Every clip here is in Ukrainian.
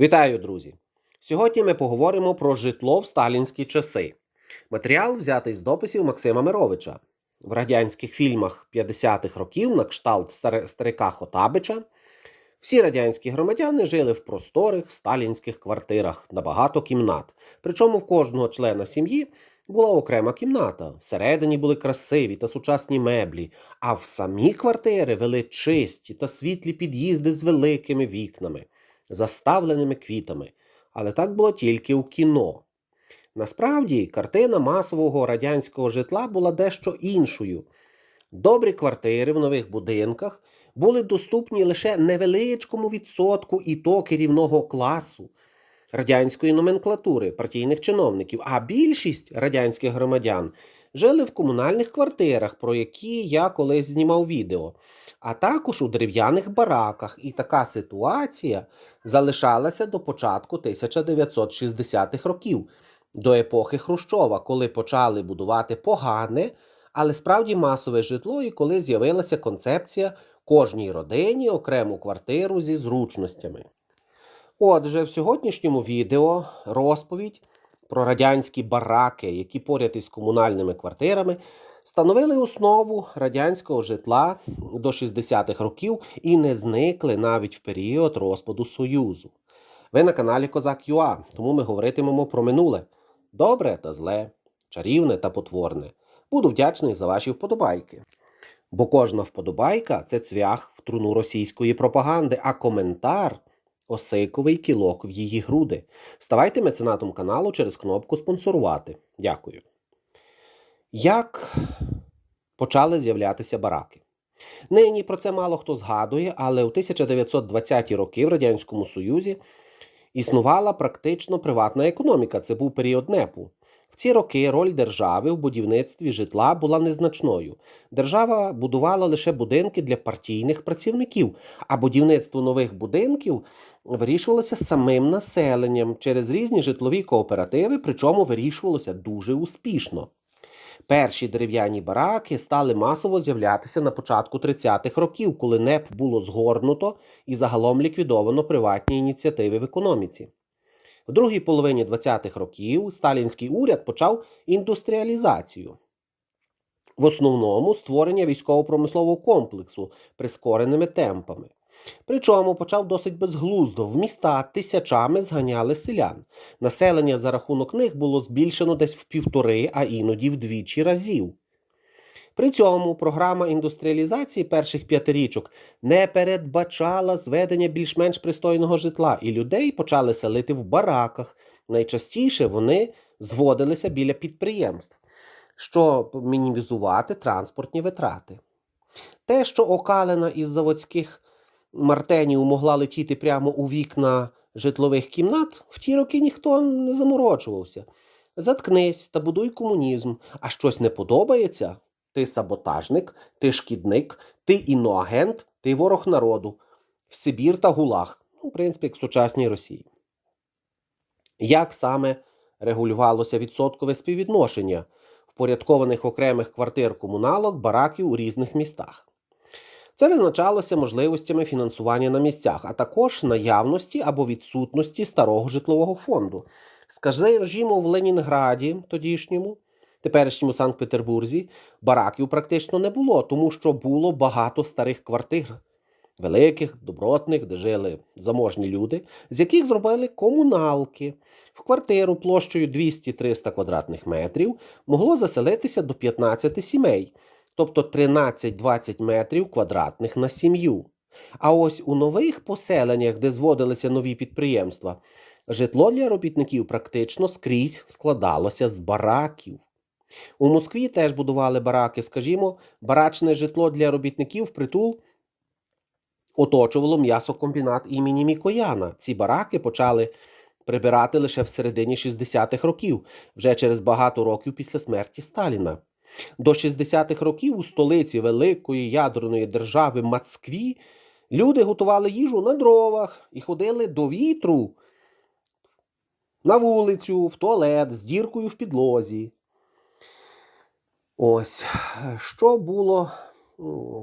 Вітаю, друзі! Сьогодні ми поговоримо про житло в сталінські часи. Матеріал взятий з дописів Максима Мировича. В радянських фільмах 50-х років на кшталт старика Хотабича всі радянські громадяни жили в просторих сталінських квартирах на багато кімнат. Причому в кожного члена сім'ї була окрема кімната. Всередині були красиві та сучасні меблі, а в самі квартири вели чисті та світлі під'їзди з великими вікнами заставленими квітами. Але так було тільки у кіно. Насправді, картина масового радянського житла була дещо іншою. Добрі квартири в нових будинках були доступні лише невеличкому відсотку і то керівного класу радянської номенклатури, партійних чиновників, а більшість радянських громадян жили в комунальних квартирах, про які я колись знімав відео, а також у дерев'яних бараках. І така ситуація залишалася до початку 1960-х років, до епохи Хрущова, коли почали будувати погане, але справді масове житло, і коли з'явилася концепція кожній родині окрему квартиру зі зручностями. Отже, в сьогоднішньому відео розповідь про радянські бараки, які поряд із комунальними квартирами становили основу радянського житла до 60-х років і не зникли навіть в період розпаду Союзу. Ви на каналі Козак ЮА, тому ми говоритимемо про минуле добре та зле, чарівне та потворне. Буду вдячний за ваші вподобайки. Бо кожна вподобайка це цвях в труну російської пропаганди, а коментар осиковий кілок в її груди. Ставайте меценатом каналу через кнопку спонсорувати. Дякую. Як почали з'являтися бараки? Нині про це мало хто згадує, але у 1920-ті роки в Радянському Союзі існувала практично приватна економіка. Це був період НЕПу. Ці роки роль держави в будівництві житла була незначною. Держава будувала лише будинки для партійних працівників, а будівництво нових будинків вирішувалося самим населенням через різні житлові кооперативи, причому вирішувалося дуже успішно. Перші дерев'яні бараки стали масово з'являтися на початку 30-х років, коли НЕП було згорнуто і загалом ліквідовано приватні ініціативи в економіці. В другій половині 20-х років сталінський уряд почав індустріалізацію. В основному створення військово-промислового комплексу прискореними темпами. Причому почав досить безглуздо. В міста тисячами зганяли селян. Населення за рахунок них було збільшено десь в півтори, а іноді вдвічі разів. При цьому програма індустріалізації перших п'ятирічок не передбачала зведення більш-менш пристойного житла, і людей почали селити в бараках. Найчастіше вони зводилися біля підприємств, щоб мінімізувати транспортні витрати. Те, що окалина із заводських мартенів могла летіти прямо у вікна житлових кімнат, в ті роки ніхто не заморочувався. Заткнись та будуй комунізм, а щось не подобається. Ти саботажник, ти шкідник, ти іноагент, ти ворог народу, в Сибір та Гулаг, ну, в принципі, як в сучасній Росії. Як саме регулювалося відсоткове співвідношення впорядкованих окремих квартир комуналок, бараків у різних містах? Це визначалося можливостями фінансування на місцях, а також наявності або відсутності старого житлового фонду. Скажімо, в Ленінграді тодішньому, теперішньому Санкт-Петербурзі, бараків практично не було, тому що було багато старих квартир, великих, добротних, де жили заможні люди, з яких зробили комуналки. В квартиру площею 200-300 квадратних метрів могло заселитися до 15 сімей тобто 13-20 метрів квадратних на сім'ю. А ось у нових поселеннях, де зводилися нові підприємства, житло для робітників практично скрізь складалося з бараків. У Москві теж будували бараки, скажімо, барачне житло для робітників впритул оточувало м'ясокомбінат імені Мікояна. Ці бараки почали прибирати лише в середині 60-х років, вже через багато років після смерті Сталіна. До 60-х років у столиці великої ядерної держави Москві люди готували їжу на дровах і ходили до вітру на вулицю, в туалет з діркою в підлозі. Ось, що було,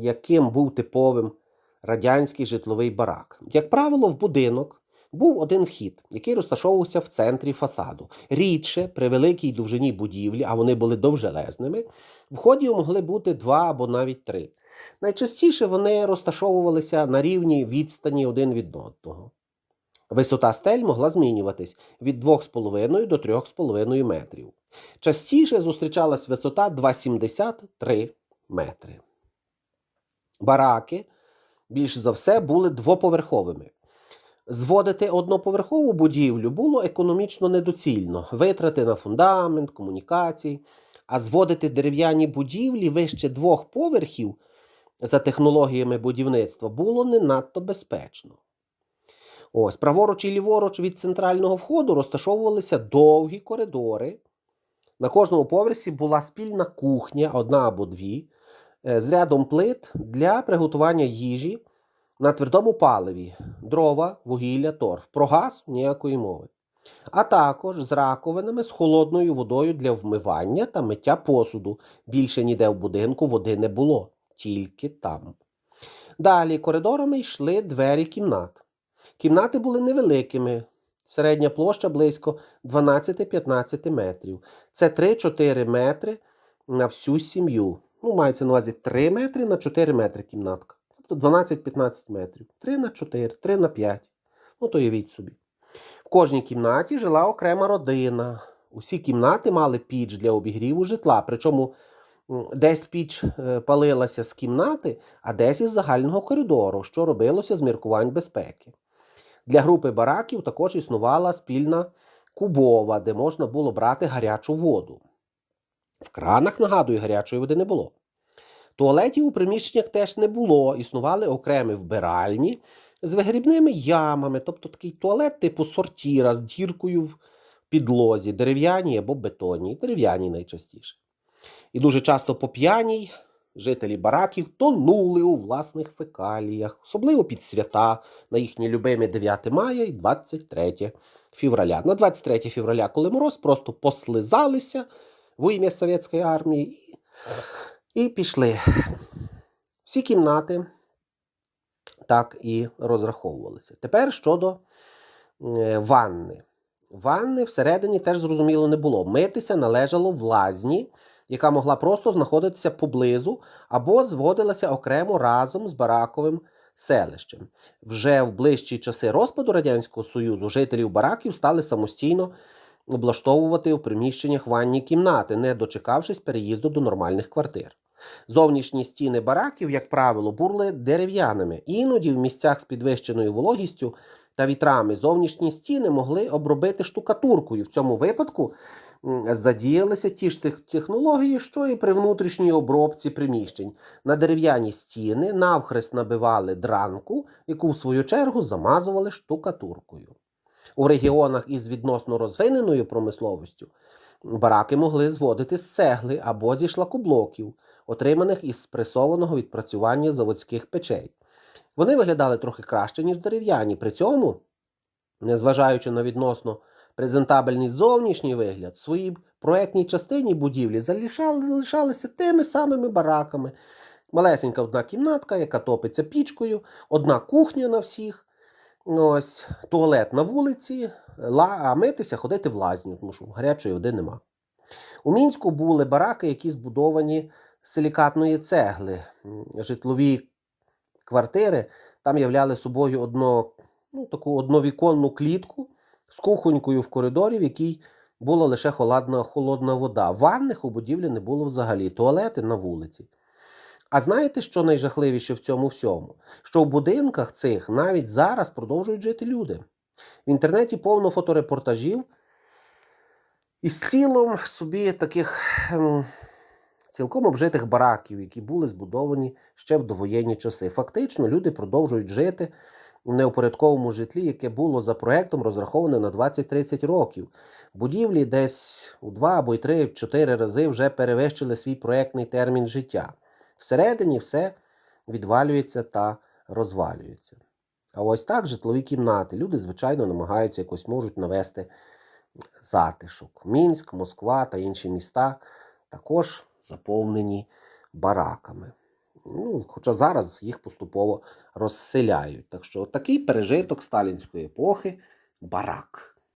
яким був типовим радянський житловий барак? Як правило, в будинок був один вхід, який розташовувався в центрі фасаду. Рідше, при великій довжині будівлі, а вони були довжелезними, входів могли бути два або навіть три. Найчастіше вони розташовувалися на рівні відстані один від одного. Висота стель могла змінюватись від 2,5 до 3,5 метрів. Частіше зустрічалась висота 2,73 метри. Бараки більш за все були двоповерховими. Зводити одноповерхову будівлю було економічно недоцільно, витрати на фундамент, комунікації, а зводити дерев'яні будівлі вище двох поверхів за технологіями будівництва було не надто безпечно. Ось, праворуч і ліворуч від центрального входу розташовувалися довгі коридори. На кожному поверсі була спільна кухня, одна або дві, е, з рядом плит для приготування їжі на твердому паливі, дрова, вугілля, торф. Про газ ніякої мови. А також з раковинами з холодною водою для вмивання та миття посуду. Більше ніде в будинку води не було, тільки там. Далі коридорами йшли двері кімнат. Кімнати були невеликими. Середня площа близько 12-15 метрів. Це 3-4 метри на всю сім'ю. Ну, мається на увазі 3 метри на 4 метри кімнатка. Тобто 12-15 метрів. 3 на 4, 3 на 5. Ну, то уявіть собі. В кожній кімнаті жила окрема родина. Усі кімнати мали піч для обігріву житла. Причому десь піч е, палилася з кімнати, а десь із загального коридору, що робилося з міркувань безпеки. Для групи бараків також існувала спільна кубова, де можна було брати гарячу воду. В кранах, нагадую, гарячої води не було. Туалетів у приміщеннях теж не було, існували окремі вбиральні з вигрібними ямами, тобто такий туалет типу сортіра з діркою в підлозі, дерев'яні або бетонні, дерев'яні найчастіше. І дуже часто по п'яній жителі бараків тонули у власних фекаліях, особливо під свята на їхні любимі 9 мая і 23 февраля. На 23 февраля, коли мороз, просто послизалися в ім'я Совєтської армії і, і пішли. Всі кімнати так і розраховувалися. Тепер щодо е, ванни. Ванни всередині теж зрозуміло не було. Митися належало в лазні, яка могла просто знаходитися поблизу або зводилася окремо разом з бараковим селищем. Вже в ближчі часи розпаду Радянського Союзу жителів бараків стали самостійно облаштовувати у приміщеннях ванні кімнати, не дочекавшись переїзду до нормальних квартир. Зовнішні стіни бараків, як правило, були дерев'яними. Іноді в місцях з підвищеною вологістю та вітрами зовнішні стіни могли обробити штукатуркою. В цьому випадку задіялися ті ж технології, що і при внутрішній обробці приміщень. На дерев'яні стіни навхрест набивали дранку, яку в свою чергу замазували штукатуркою. У регіонах із відносно розвиненою промисловістю бараки могли зводити з цегли або зі шлакоблоків, отриманих із спресованого відпрацювання заводських печей. Вони виглядали трохи краще, ніж дерев'яні. При цьому, незважаючи на відносно презентабельний зовнішній вигляд, в своїй проектній частині будівлі залишали, залишалися тими самими бараками. Малесенька одна кімнатка, яка топиться пічкою, одна кухня на всіх. Ось туалет на вулиці, а митися ходити в лазню, тому що гарячої води нема. У мінську були бараки, які збудовані з силікатної цегли. Житлові квартири там являли собою одно, ну, таку одновіконну клітку з кухонькою в коридорі, в якій була лише холодна, холодна вода. Ванних у будівлі не було взагалі, туалети на вулиці. А знаєте, що найжахливіше в цьому всьому? Що в будинках цих навіть зараз продовжують жити люди. В інтернеті повно фоторепортажів із цілом собі таких ем, цілком обжитих бараків, які були збудовані ще в довоєнні часи. Фактично, люди продовжують жити неупорядковому житлі, яке було за проектом розраховане на 20-30 років. Будівлі десь у два або й три, в чотири рази вже перевищили свій проектний термін життя. Всередині все відвалюється та розвалюється. А ось так житлові кімнати. Люди, звичайно, намагаються якось можуть навести затишок. Мінськ, Москва та інші міста також заповнені бараками. Ну, хоча зараз їх поступово розселяють. Так що такий пережиток сталінської епохи барак.